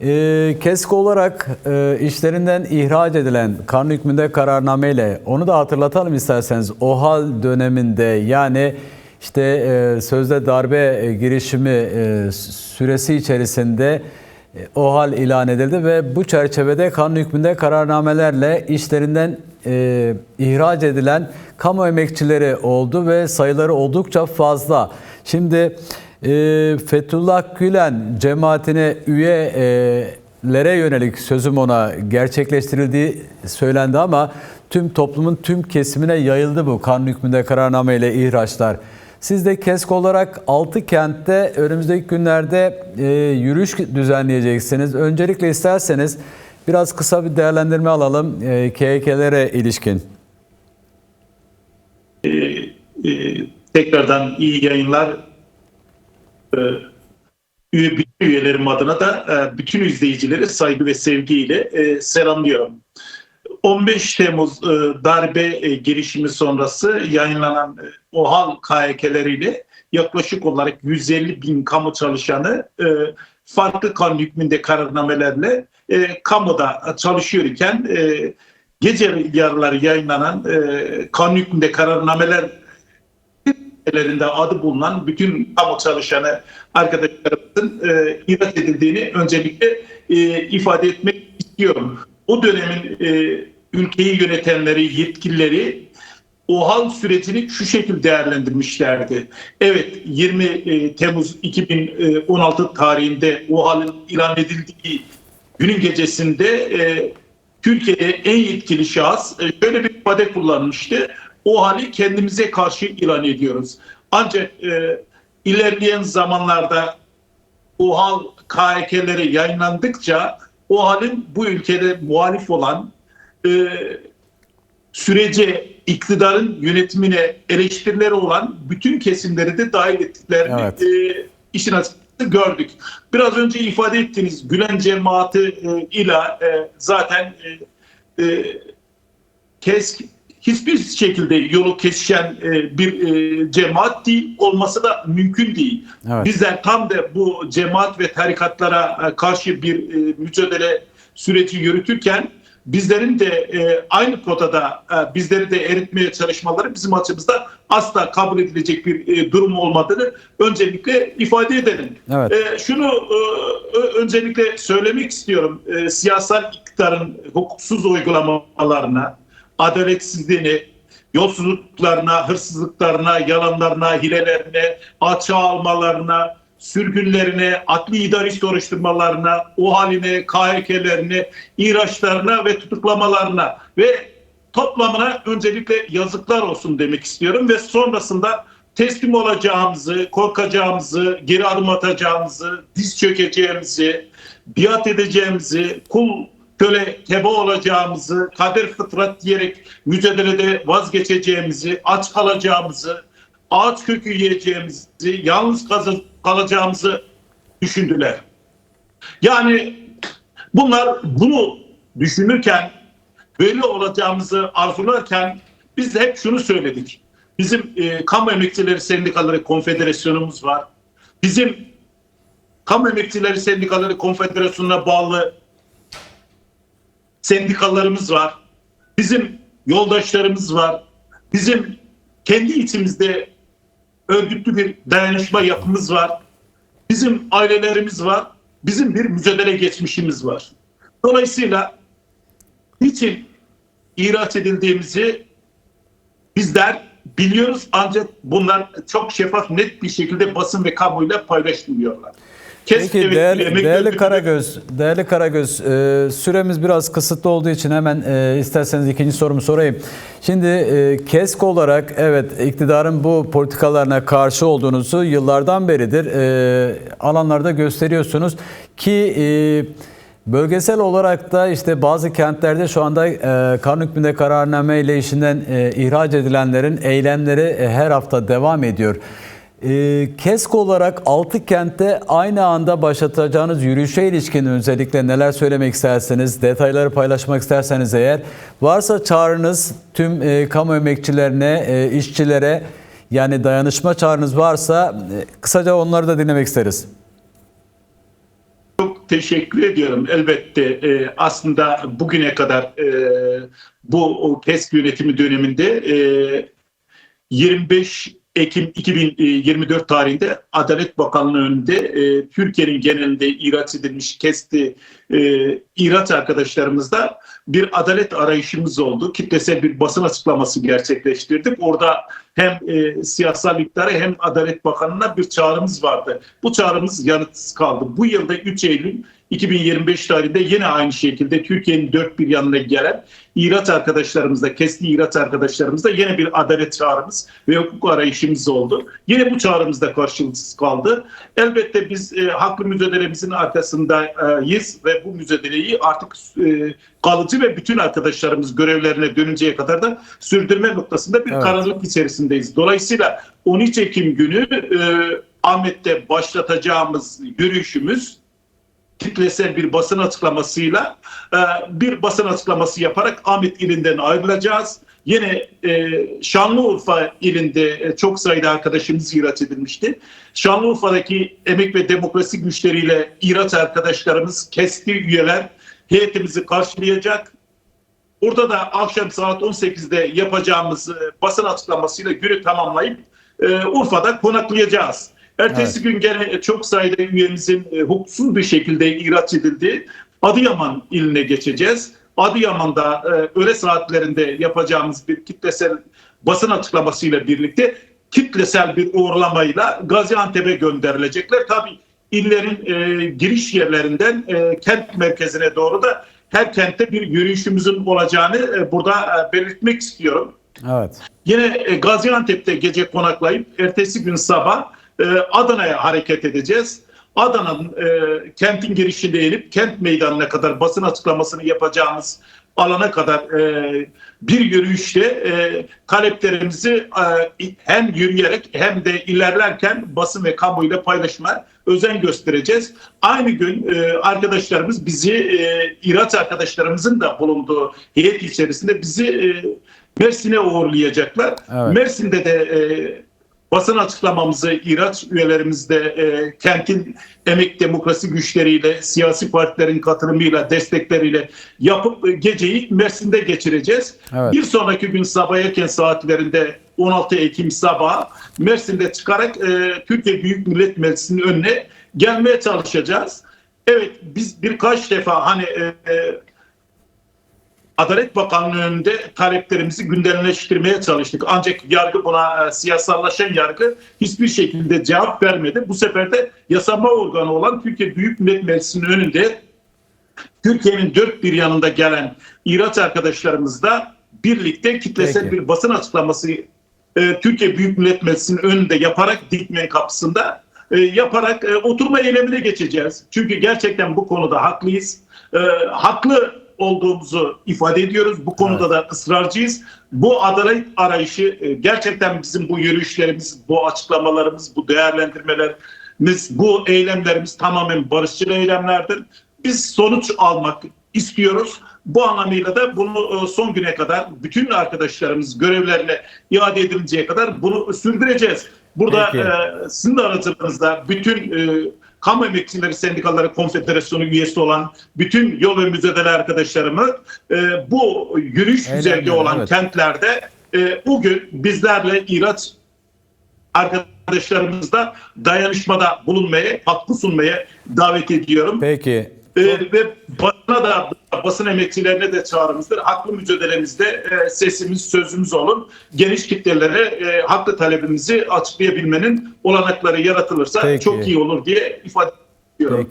E, KESK olarak e, işlerinden ihraç edilen kanun hükmünde kararnameyle onu da hatırlatalım isterseniz. OHAL döneminde yani işte e, sözde darbe e, girişimi e, süresi içerisinde e, OHAL ilan edildi ve bu çerçevede kanun hükmünde kararnamelerle işlerinden e, ihraç edilen kamu emekçileri oldu ve sayıları oldukça fazla. Şimdi e, Fethullah Gülen cemaatine üyelere yönelik sözüm ona gerçekleştirildiği söylendi ama tüm toplumun tüm kesimine yayıldı bu kanun hükmünde kararnameyle ihraçlar. Siz de KESK olarak 6 kentte önümüzdeki günlerde e, yürüyüş düzenleyeceksiniz. Öncelikle isterseniz biraz kısa bir değerlendirme alalım e, KHK'lere ilişkin. Ee, e, tekrardan iyi yayınlar. Üye, üyelerim adına da e, bütün izleyicileri saygı ve sevgiyle e, selamlıyorum. 15 Temmuz e, darbe girişimi sonrası yayınlanan e, OHAL KHK'leriyle yaklaşık olarak 150 bin kamu çalışanı farklı kanun hükmünde kararnamelerle e, kamuda çalışıyorken e, gece yarıları yayınlanan e, kanun hükmünde kararnameler lerinde adı bulunan bütün kamu çalışanı arkadaşlarımızın e, ihraç edildiğini öncelikle e, ifade etmek istiyorum. O dönemin e, ülkeyi yönetenleri, yetkilileri OHAL sürecini şu şekilde değerlendirmişlerdi. Evet 20 e, Temmuz 2016 tarihinde OHAL'ın ilan edildiği günün gecesinde e, Türkiye'de en yetkili şahıs e, şöyle bir ifade kullanmıştı. O hali kendimize karşı ilan ediyoruz. Ancak e, ilerleyen zamanlarda OHAL KHK'leri yayınlandıkça o halin bu ülkede muhalif olan e, sürece iktidarın yönetimine eleştirileri olan bütün kesimleri de dahil ettiklerini Evet. e, işin açıkçası gördük. Biraz önce ifade ettiğiniz Gülen cemaati e, ile e, zaten e, e, KESK hiçbir şekilde yolu kesişen e, bir e, cemaat değil, olması da mümkün değil. Evet. Bizler tam da bu cemaat ve tarikatlara e, karşı bir e, mücadele süreci yürütürken bizlerin de e, aynı potada e, bizleri de eritmeye çalışmaları bizim açımızda asla kabul edilecek bir e, durum olmadığını öncelikle ifade edelim. Evet. E, şunu e, öncelikle söylemek istiyorum. E, siyasal iktidarın hukuksuz uygulamalarına, adaletsizliğini, yolsuzluklarına, hırsızlıklarına, yalanlarına, hilelerine, açığa almalarına, sürgünlerine, adli idari soruşturmalarına, o haline, KHK'lerine, ihraçlarına ve tutuklamalarına ve toplamına öncelikle yazıklar olsun demek istiyorum ve sonrasında teslim olacağımızı, korkacağımızı, geri adım atacağımızı, diz çökeceğimizi, biat edeceğimizi, kul köle teba olacağımızı, kader fıtrat diyerek mücadelede vazgeçeceğimizi, aç kalacağımızı, ağaç kökü yiyeceğimizi, yalnız kalacağımızı düşündüler. Yani bunlar bunu düşünürken, böyle olacağımızı arzularken biz de hep şunu söyledik. Bizim e, Kamu Emekçileri Sendikaları Konfederasyonumuz var. Bizim Kamu Emekçileri Sendikaları Konfederasyonu'na bağlı sendikalarımız var. Bizim yoldaşlarımız var. Bizim kendi içimizde örgütlü bir dayanışma yapımız var. Bizim ailelerimiz var. Bizim bir mücadele geçmişimiz var. Dolayısıyla niçin ihraç edildiğimizi bizler biliyoruz ancak bunlar çok şeffaf net bir şekilde basın ve kamuoyuyla paylaşılmıyorlar. Peki değerli, emek değerli Karagöz, değerli Karagöz, e, süremiz biraz kısıtlı olduğu için hemen e, isterseniz ikinci sorumu sorayım. Şimdi e, KESK olarak evet iktidarın bu politikalarına karşı olduğunuzu yıllardan beridir e, alanlarda gösteriyorsunuz ki e, bölgesel olarak da işte bazı kentlerde şu anda e, kanun hükmünde kararname ile işinden e, ihraç edilenlerin eylemleri e, her hafta devam ediyor. KESK olarak 6 kentte aynı anda başlatacağınız yürüyüşe ilişkin özellikle neler söylemek isterseniz, detayları paylaşmak isterseniz eğer varsa çağrınız tüm e, kamu emekçilerine, e, işçilere yani dayanışma çağrınız varsa e, kısaca onları da dinlemek isteriz. çok teşekkür ediyorum. Elbette e, aslında bugüne kadar e, bu KESK yönetimi döneminde e, 25 Ekim 2024 tarihinde Adalet Bakanlığı önünde e, Türkiye'nin genelinde ihraç edilmiş KESK'ti e, ihraç arkadaşlarımızda bir adalet arayışımız oldu. Kitlesel bir basın açıklaması gerçekleştirdik. Orada hem e, siyasal iktidara hem Adalet Bakanı'na bir çağrımız vardı. Bu çağrımız yanıtsız kaldı. Bu yılda 3 Eylül 2025 tarihinde yine aynı şekilde Türkiye'nin dört bir yanına gelen ihraç arkadaşlarımızda, kesli ihraç arkadaşlarımızda yine bir adalet çağrımız ve hukuk arayışımız oldu. Yine bu çağrımız da karşılıksız kaldı. Elbette biz e, haklı mücadelemizin arkasındayız ve bu mücadeleyi artık e, kalıcı ve bütün arkadaşlarımız görevlerine dönünceye kadar da sürdürme noktasında bir Evet. kararlılık içerisindeyiz. Dolayısıyla 13 Ekim günü e, Ahmet'te başlatacağımız yürüyüşümüz kitlesel bir basın açıklamasıyla e, bir basın açıklaması yaparak Ahmet ilinden ayrılacağız. Yine e, Şanlıurfa ilinde e, çok sayıda arkadaşımız ihraç edilmişti. Şanlıurfa'daki emek ve demokrasi güçleriyle ihraç arkadaşlarımız kesti üyeler heyetimizi karşılayacak. Orada da akşam saat 18'de yapacağımız basın açıklamasıyla günü tamamlayıp Urfa'da konaklayacağız. Ertesi gün gene çok sayıda üyemizin e, hukuksuz bir şekilde ihraç edildiği Adıyaman iline geçeceğiz. Adıyaman'da e, öğle saatlerinde yapacağımız bir kitlesel basın açıklamasıyla birlikte kitlesel bir uğurlamayla Gaziantep'e gönderilecekler. Tabii illerin e, giriş yerlerinden e, kent merkezine doğru da her kentte bir yürüyüşümüzün olacağını e, burada e, belirtmek istiyorum. Evet. Yine e, Gaziantep'te gece konaklayıp ertesi gün sabah e, Adana'ya hareket edeceğiz. Adana'nın e, kentin girişinde inip kent meydanına kadar basın açıklamasını yapacağımız alana kadar e, bir yürüyüşte e, taleplerimizi e, hem yürüyerek hem de ilerlerken basın ve kamuoyuyla paylaşmaya özen göstereceğiz. Aynı gün e, arkadaşlarımız bizi, e, İraç arkadaşlarımızın da bulunduğu heyet içerisinde bizi e, Mersin'e uğurlayacaklar. Evet. Mersin'de de e, basın açıklamamızı İraç üyelerimizde e, kentin emek demokrasi güçleriyle, siyasi partilerin katılımıyla, destekleriyle yapıp e, geceyi Mersin'de geçireceğiz. Evet. Bir sonraki gün sabah erken saatlerinde 16 Ekim sabah Mersin'de çıkarak e, Türkiye Büyük Millet Meclisi'nin önüne gelmeye çalışacağız. Evet biz birkaç defa hani e, e, Adalet Bakanlığı önünde taleplerimizi gündemleştirmeye çalıştık. Ancak yargı buna e, siyasallaşan yargı hiçbir şekilde cevap vermedi. Bu sefer de yasama organı olan Türkiye Büyük Millet Meclisi'nin önünde Türkiye'nin dört bir yanında gelen İraç arkadaşlarımızla birlikte kitlesel Peki. bir basın açıklaması e, Türkiye Büyük Millet Meclisi'nin önünde yaparak dikmen kapısında e, yaparak e, oturma eylemine geçeceğiz. Çünkü gerçekten bu konuda haklıyız. E, haklı olduğumuzu ifade ediyoruz. Bu konuda da ısrarcıyız. Bu adalet arayışı e, gerçekten bizim bu yürüyüşlerimiz, bu açıklamalarımız, bu değerlendirmelerimiz, bu eylemlerimiz tamamen barışçıl eylemlerdir. Biz sonuç almak istiyoruz. Bu anlamıyla da bunu e, son güne kadar bütün arkadaşlarımız görevlerine iade edilinceye kadar bunu sürdüreceğiz. Burada Peki. e, sizin de aracılığınızda bütün e, Kamu Emekçileri Sendikaları Konfederasyonu üyesi olan bütün yol ve müzedele arkadaşlarımı e, bu yürüyüş güzergahı olan evet. kentlerde e, bugün bizlerle İraç arkadaşlarımızla dayanışmada bulunmaya, hakkı sunmaya davet ediyorum. Peki. Ee, ve basına da basın emekçilerine de çağrımızdır. Haklı mücadelemizde e, sesimiz, sözümüz olun. Geniş kitlelere e, haklı talebimizi açıklayabilmenin olanakları yaratılırsa Peki. çok iyi olur diye ifade ediyorum. Peki.